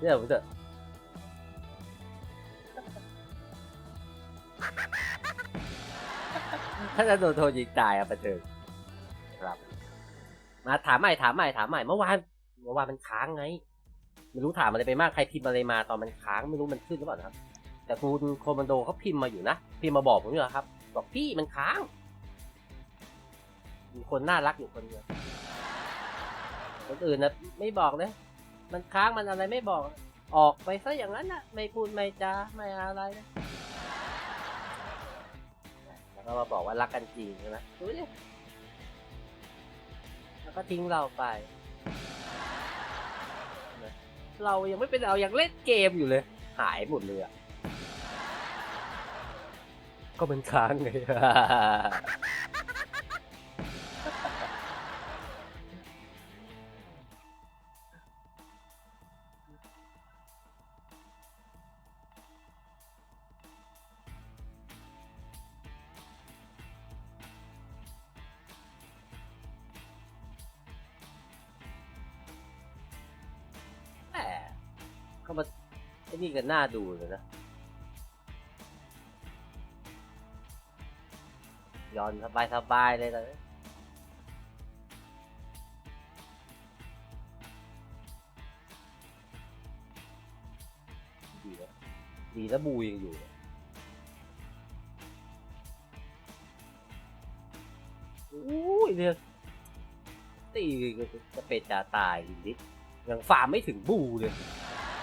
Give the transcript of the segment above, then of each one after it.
เนี่ยผมจะถ้าจะโดนโทรยิงตายอะประเจิงครับ มาถามใหม่ถามใหม่ถามใหม่เมื่อวานเมื่อวานมันค้างไง ไม่รู้ถามอะไรไปมากใครพิมพ์อะไรมาตอนมันค้างไม่รู้มันขึ้นหรือเปล่านะครับ แต่คุณโคมันโดเขาพิมพ์มาอยู่นะพิมพ์มาบอกผมอยู่นะครับ บอกพี่มันค้างมีคนน่ารักอยู่คนเดียวคนอื่นนะไม่บอกเลย มันค้างมันอะไรไม่บอก ออกไปซะอย่างนั้นนะไม่พูดไม่จาไม่อะไรนะแล้วก็มาบอกว่ารักกันจริงใช่ไหมดูดิแล้วก็ทิ้งเราไป เรายังไม่เป็นเรายังเล่นเกมอยู่เลย หายหมดเลยอะก็มันค้างไงแมาไอ้นี่กันน่าดูเลยนะ ย้อนสบายสบายเลยตอนนี้ดีแล้วดีแล้วบูยังอยู่อุ้ยเนี่ยตีจะเป็นจะตายอีกนิยังฟาร์มไม่ถึงบูเลย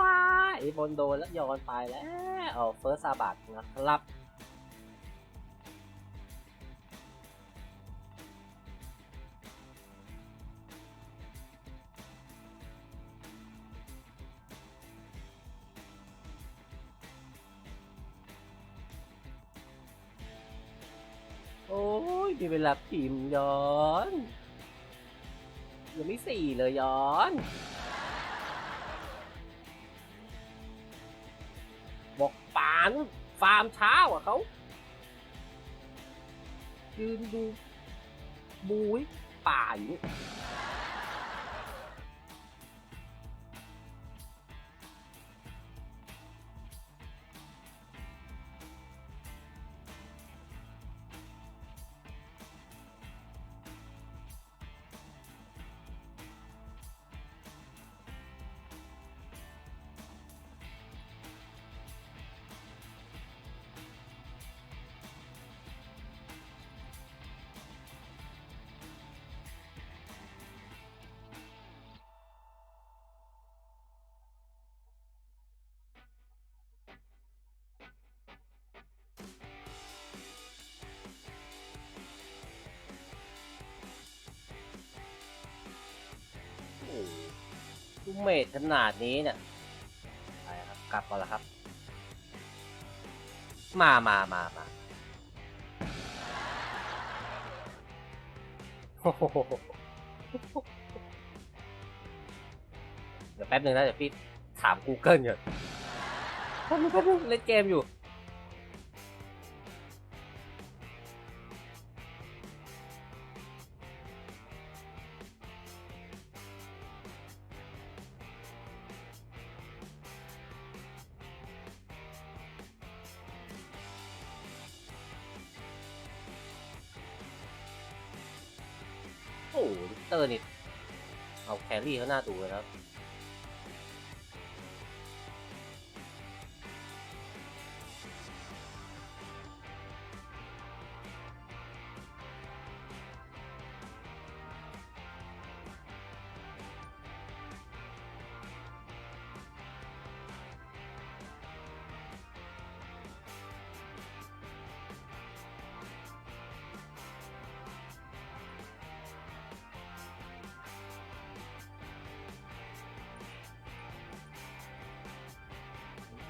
วายว้บนโดนแล้วย้อนไปแล้วเอาเฟิร์สซาบัตนะครับโอ้ยมีเวลาพิมย้อน ยังไม่สี่เลยย้อนารฟาร์มเช้าอะเขายืนดูบุยป่าอยู่ เมดขนาดนี้เนี่ยไปครับกลับก่อนแล้วครับ มามามามาเดี๋ยวแป๊บหนึ่งนะเดี๋ยวพี่ถาม Google ก่อนแป๊บนึงแป๊บนึงเล่นเกมอยู่ หน้าดูเลยครับ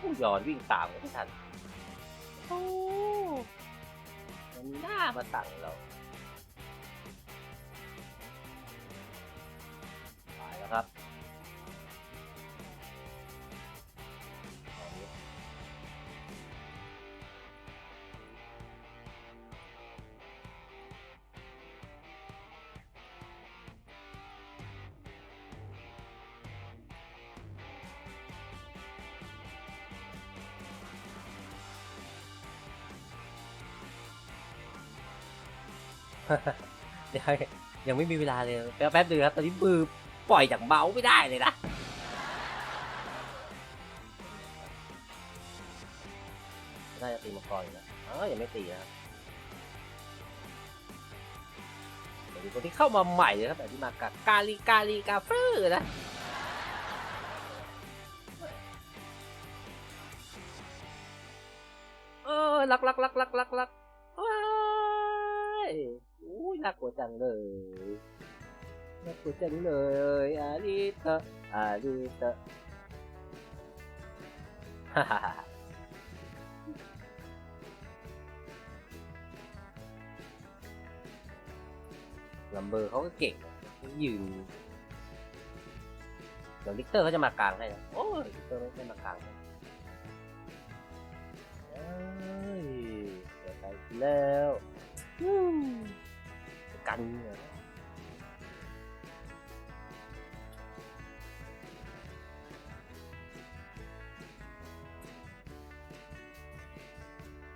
ผู้ย้อนวิ่งตามกันไม่ทันโอ้มันหน้ามาสั่งเราตายแล้วครับ ยวยังไม่มีเวลาเลยแป๊บเดียวครับตอนนี้มือปล่อยจากเมาส์ไม่ได้เลยนะน่าจะตีมังกรอยู่นะเออยังไม่ตีนะครับเดี๋ยวคนที่เข้ามาใหม่เลยครับแบบที่มากับกาลีกาลีกาฟื้อนะเออลักลักลักลักลักลักว้ายอุ้ย น่ากลัวจังเลยน่ากลัวจังเลยอาริตะอาริตะฮ่าฮ่าฮ่าลัมเบอร์เขาก็เก่งยืนเดี๋ยวลิกเตอร์เขาจะมากลางให้นะโอ้ยลิกเตอร์ไม่ได้มากลางเอ้ยเกิดอะไรขึ้นแล้ว อืมกันเหรอ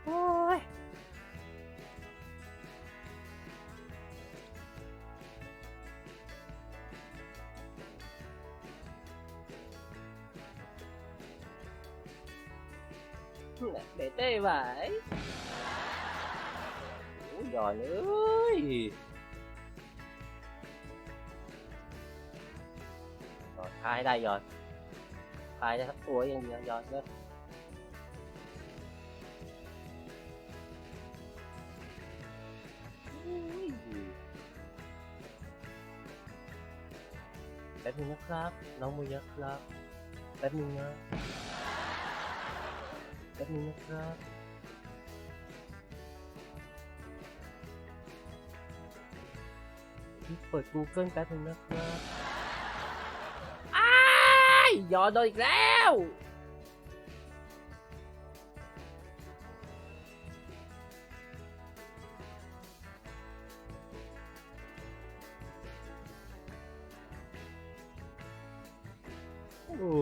โอ้ ยไม่ได้ไหวโอ้ยยอนเลยยอนคายได้ยอนคายได้สักตัวอย่างเดียวยอนเนอะอุ้ยแป๊บนึงนะครับ น้องมือเยักษ์ครับ แป๊บนึงนะแป๊บนึงนะครับเปิด Google แป๊บนึงนะครับ ยยอดโดนอีกแล้ว โอ้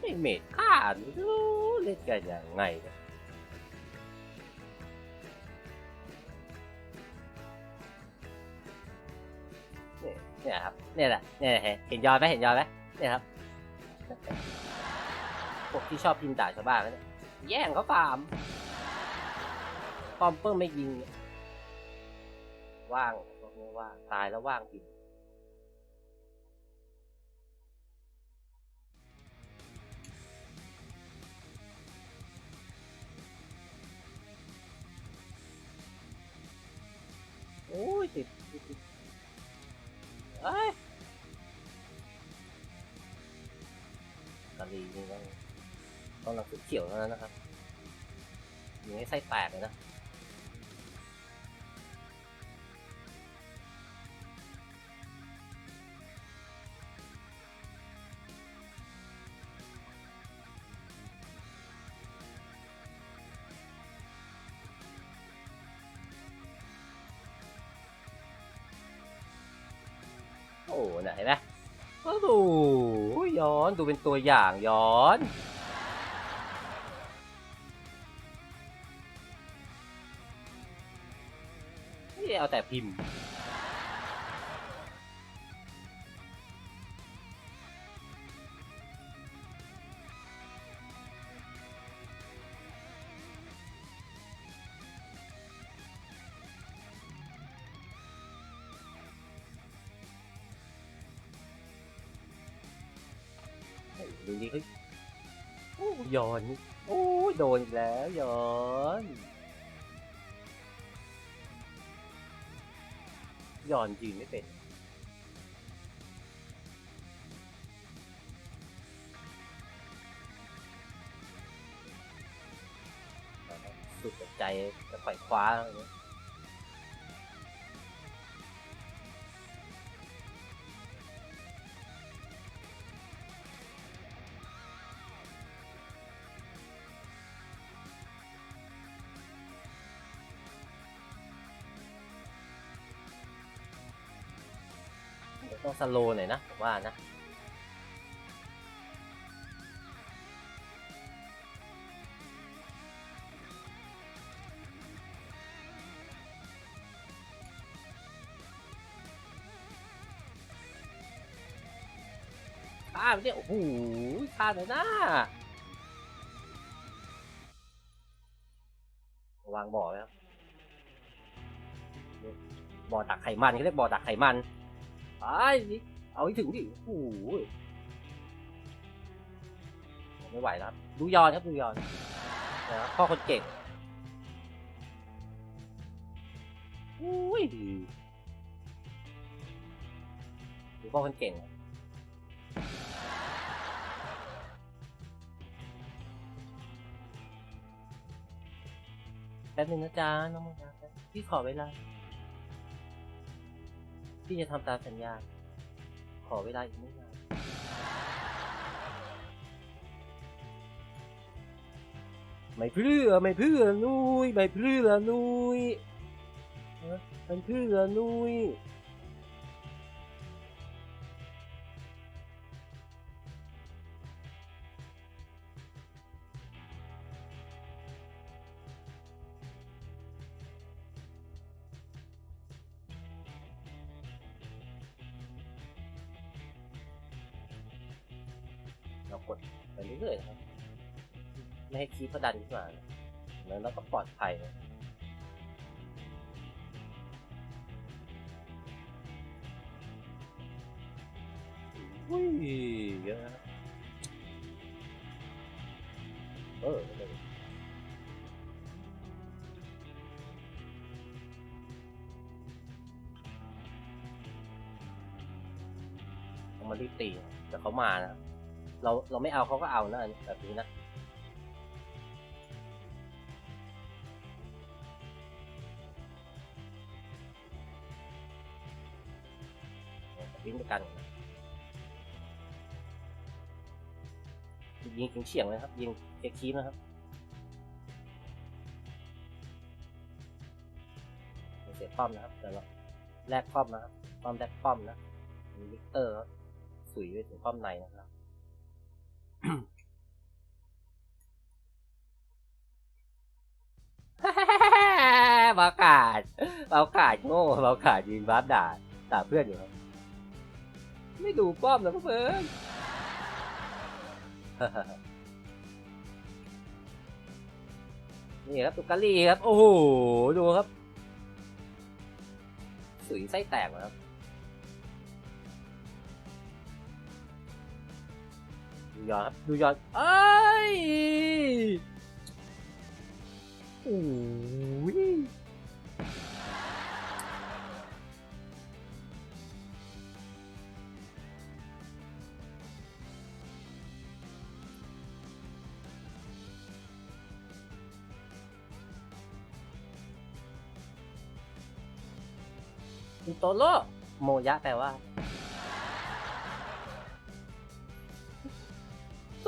ไม่เมดค่าดูเล่นกันยังไงเนี่ยเนี่ย เนี่ยแหละเนี่ยเห็นยอดไหมเห็นยอดไหมเนี่ยครับพวกที่ชอบพิมพ์ด่าชาวบ้านเนี่ยแย่งเขาฟาร์มปอมเปิ้ลไม่ยิงเนี่ยว่างพวกนี้ว่างตายแล้วว่างจริงโอ้ยติดติดติดเอ้ย ลีนี่ต้องต้องหลังสุดเขียวเท่านั้นนะครับอย่างนี้ไส้แตกเลยนะโอ้น่ะเห็นไหม โอ้โหย้อนดูเป็นตัวอย่างย้อนนี่เอาแต่พิมพ์ ดูนี่เฮ้ยโอ้ยอนโอ้ยโดนอีกแล้วย้อนยอนยืนไม่เป็นสุดใจจะไขว่คว้าอะไรเงี้ย ต้องสโลหน่อยนะผมว่านะฆ่าไปเนี่ยโอ้โหฆ่าเลยนะวางบ่อไว้ครับบ่อดักไขมันเขาเรียกบ่อดักไขมัน ไปนี่เอาให้ถึงดิโอ้โหไม่ไหวแล้วครับดูยอนครับดูยอนนะครับพ่อคนเก่งอุ้ยดูพ่อคนเก่งแป๊บนึงนะจ๊ะน้องมนะพี่ขอเวลา พี่จะทำตามสัญญา ขอเวลาอีกไม่นานไม่เพื่อไม่เพื่อนุ้ยไม่เพื่อนุ้ยเอ้อไม่เพื่อนุ้ย เรากดไปเรื่อยๆครับ ไม่ให้คีย์เขาดันขึ้นมาแล้วเราก็ปลอดภัยนะอุ้ยเยอะนะเออไม่เร่งมารีบตีนะแต่เขามานะ เราเราไม่เอาเขาก็เอานะแบบนี้นะวิ่งด้วยกันยิงถึงเฉียงเลยครับ ยิงเช็คคีย์นะครับเสียป้อมนะครับเดี๋ยวเราแลกป้อมนะครับป้อมแลกป้อมนะมีวิกเตอร์ครับสุยไปถึงป้อมในนะครับ บากาศบากาศโง่บากาศยิงบัฟด่าด่าเพื่อนอยู่ครับไม่ดูป้อมนะเพื่อนนี่ครับตุกกะลีครับ โอ้โห ดูครับ สุยไส้แตกนะครับ ยอดครับดูยอดเอ้ยโอ้ยอิโตโร่โมยะแปลว่า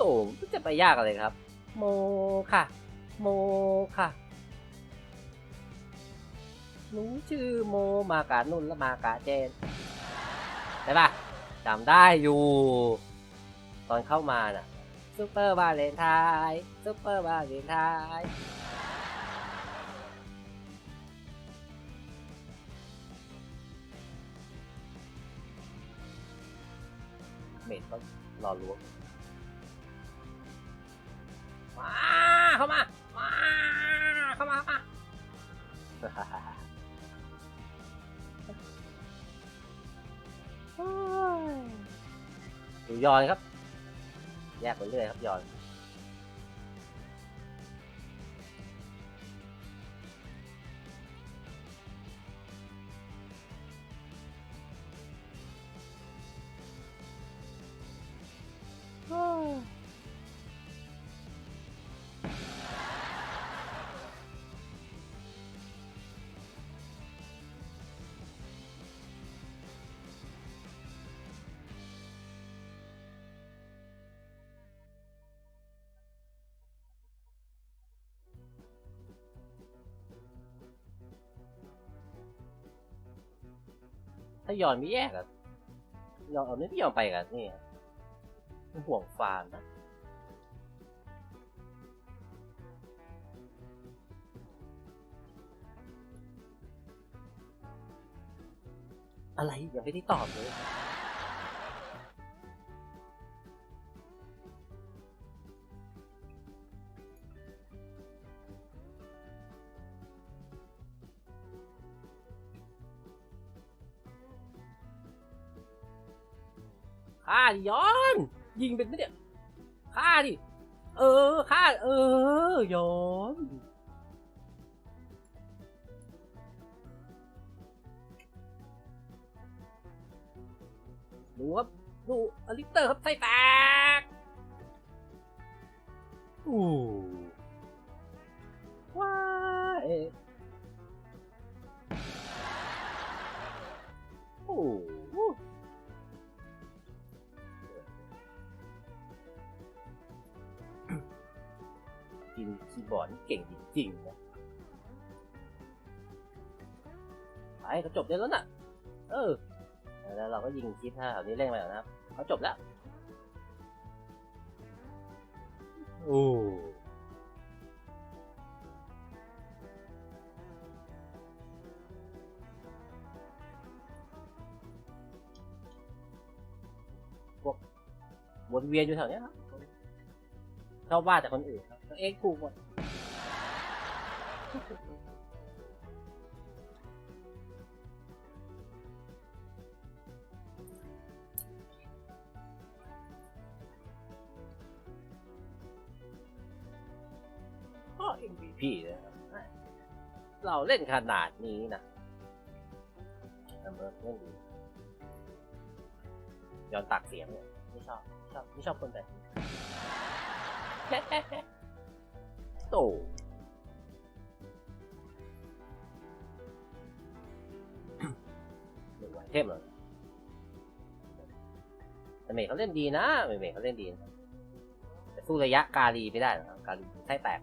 โถจะไปยากอะไรครับ โมค่ะ โมค่ะ หนูชื่อโมมากานุ่นและมากาเจนใช่ปะจำได้อยู่ ตอนเข้ามาน่ะซูเปอร์บาเลนไทน์ซูเปอร์บาเลนไทน์เมดก็รอล้วง เข้ามา มา เข้ามาเข้ามาดูยอนครับ แยกไปเรื่อยครับยอน ถ้ายอนไม่แยกอะยอนเอาเนี่ยไม่ยอมไปกันนี่มันห่วงฟานนะอะไรยังไม่ได้ตอบเลย ฆ่าดิย้อน ยิงเป็นไหมเนี่ยฆ่าดิ เออฆ่า เออ ย้อนดูครับดูอลิสเตอร์ครับไส้แตกอู้ จริงๆนะไปเขาจบได้แล้วน่ะ เออ แล้วเราก็ยิงคลิปถ้าแถวนี้เร่งไปแล้วนะครับเขาจบแล้ว โอ้พวกวนเวียนอยู่แถวเนี้ยครับชอบว่าแต่คนอื่นครับตัวเองถูกหมด ก็ MVP นะครับเราเล่นขนาดนี้นะทำเล่นดีย้อนตักเสียงเนี่ยไม่ชอบไม่ชอบไม่ชอบคนแบบนี้ โต เทพเลยแต่เมย์เขาเล่นดีนะเมย์เขาเล่นดีนะแต่สู้ระยะกาลีไม่ได้หรอกกาลีไส้แตก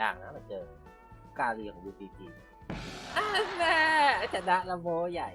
ยากนะมาเจอกาลีของยูพีจีแม่ชนะละโบใหญ่